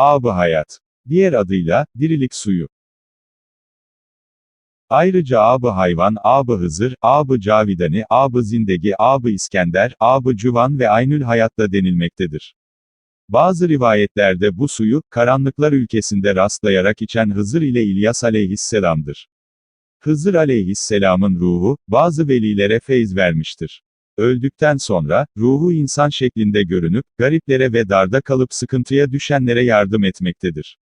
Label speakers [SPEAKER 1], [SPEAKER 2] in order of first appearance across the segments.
[SPEAKER 1] Ab-ı hayat. Diğer adıyla, dirilik suyu. Ayrıca ab-ı hayvan, ab-ı hızır, ab-ı cavidani, ab-ı zindegi, ab-ı İskender, ab-ı cüvan ve aynül hayatta denilmektedir. Bazı rivayetlerde bu suyu, karanlıklar ülkesinde rastlayarak içen Hızır ile İlyas aleyhisselamdır. Hızır aleyhisselamın ruhu, bazı velilere feyz vermiştir. Öldükten sonra, ruhu insan şeklinde görünüp, gariplere ve darda kalıp sıkıntıya düşenlere yardım etmektedir.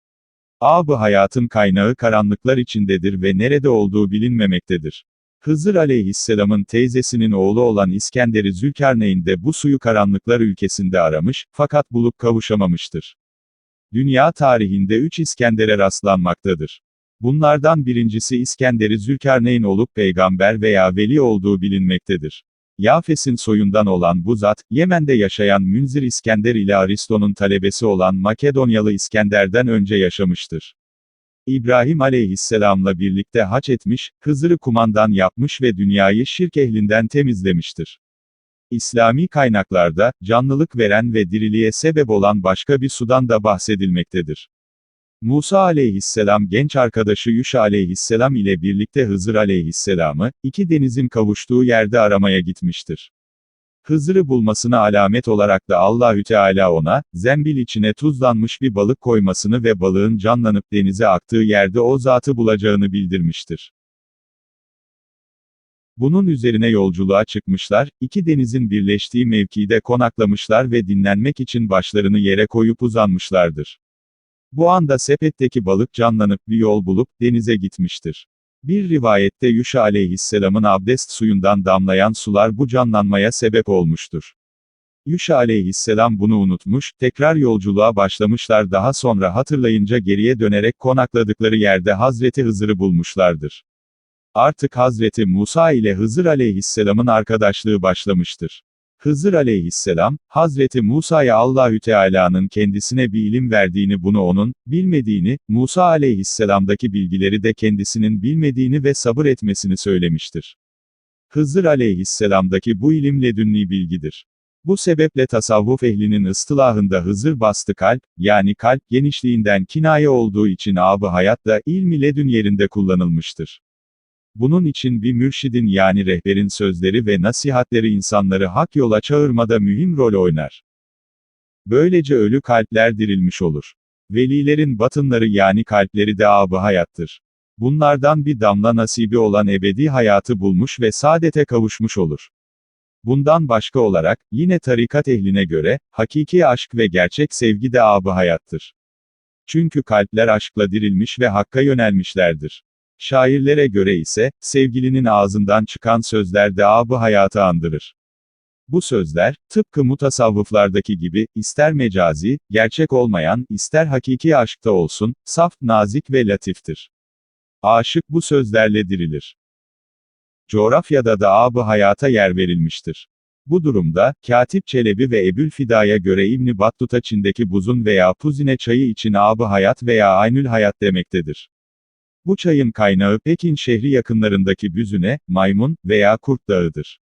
[SPEAKER 1] Ab-ı hayatın kaynağı karanlıklar içindedir ve nerede olduğu bilinmemektedir. Hızır aleyhisselamın teyzesinin oğlu olan İskender'i Zülkarneyn de bu suyu karanlıklar ülkesinde aramış, fakat bulup kavuşamamıştır. Dünya tarihinde üç İskender'e rastlanmaktadır. Bunlardan birincisi İskender'i Zülkarneyn olup peygamber veya veli olduğu bilinmektedir. Yafes'in soyundan olan bu zat, Yemen'de yaşayan Münzir İskender ile Aristo'nun talebesi olan Makedonyalı İskender'den önce yaşamıştır. İbrahim aleyhisselamla birlikte haç etmiş, Hızır'ı kumandan yapmış ve dünyayı şirk ehlinden temizlemiştir. İslami kaynaklarda, canlılık veren ve diriliğe sebep olan başka bir sudan da bahsedilmektedir. Musa aleyhisselam genç arkadaşı Yuşa aleyhisselam ile birlikte Hızır aleyhisselamı, iki denizin kavuştuğu yerde aramaya gitmiştir. Hızır'ı bulmasına alamet olarak da Allahü Teala ona, zembil içine tuzlanmış bir balık koymasını ve balığın canlanıp denize aktığı yerde o zatı bulacağını bildirmiştir. Bunun üzerine yolculuğa çıkmışlar, iki denizin birleştiği mevkide konaklamışlar ve dinlenmek için başlarını yere koyup uzanmışlardır. Bu anda sepetteki balık canlanıp bir yol bulup, denize gitmiştir. Bir rivayette Yuşa aleyhisselamın abdest suyundan damlayan sular bu canlanmaya sebep olmuştur. Yuşa aleyhisselam bunu unutmuş, tekrar yolculuğa başlamışlar daha sonra hatırlayınca geriye dönerek konakladıkları yerde Hazreti Hızır'ı bulmuşlardır. Artık Hazreti Musa ile Hızır aleyhisselamın arkadaşlığı başlamıştır. Hızır aleyhisselam, Hazreti Musa'ya Allahü Teala'nın kendisine bir ilim verdiğini bunu onun, bilmediğini, Musa aleyhisselamdaki bilgileri de kendisinin bilmediğini ve sabır etmesini söylemiştir. Hızır aleyhisselamdaki bu ilim ledünni bilgidir. Bu sebeple tasavvuf ehlinin ıstılahında Hızır bastı kalp, yani kalp genişliğinden kinaye olduğu için abı hayat da ilmi ledün yerinde kullanılmıştır. Bunun için bir mürşidin yani rehberin sözleri ve nasihatleri insanları hak yola çağırmada mühim rol oynar. Böylece ölü kalpler dirilmiş olur. Velilerin batınları yani kalpleri de abı hayattır. Bunlardan bir damla nasibi olan ebedi hayatı bulmuş ve saadete kavuşmuş olur. Bundan başka olarak, yine tarikat ehline göre, hakiki aşk ve gerçek sevgi de abı hayattır. Çünkü kalpler aşkla dirilmiş ve hakka yönelmişlerdir. Şairlere göre ise, sevgilinin ağzından çıkan sözler de abı hayatı andırır. Bu sözler, tıpkı mutasavvıflardaki gibi, ister mecazi, gerçek olmayan, ister hakiki aşkta olsun, saf, nazik ve latiftir. Aşık bu sözlerle dirilir. Coğrafyada da abı hayata yer verilmiştir. Bu durumda, Katip Çelebi ve Ebül Fida'ya göre İbni Battuta Çin'deki buzun veya puzine çayı için abı hayat veya aynül hayat demektedir. Bu çayın kaynağı Pekin şehri yakınlarındaki Büzüne, Maymun veya Kurt Dağı'dır.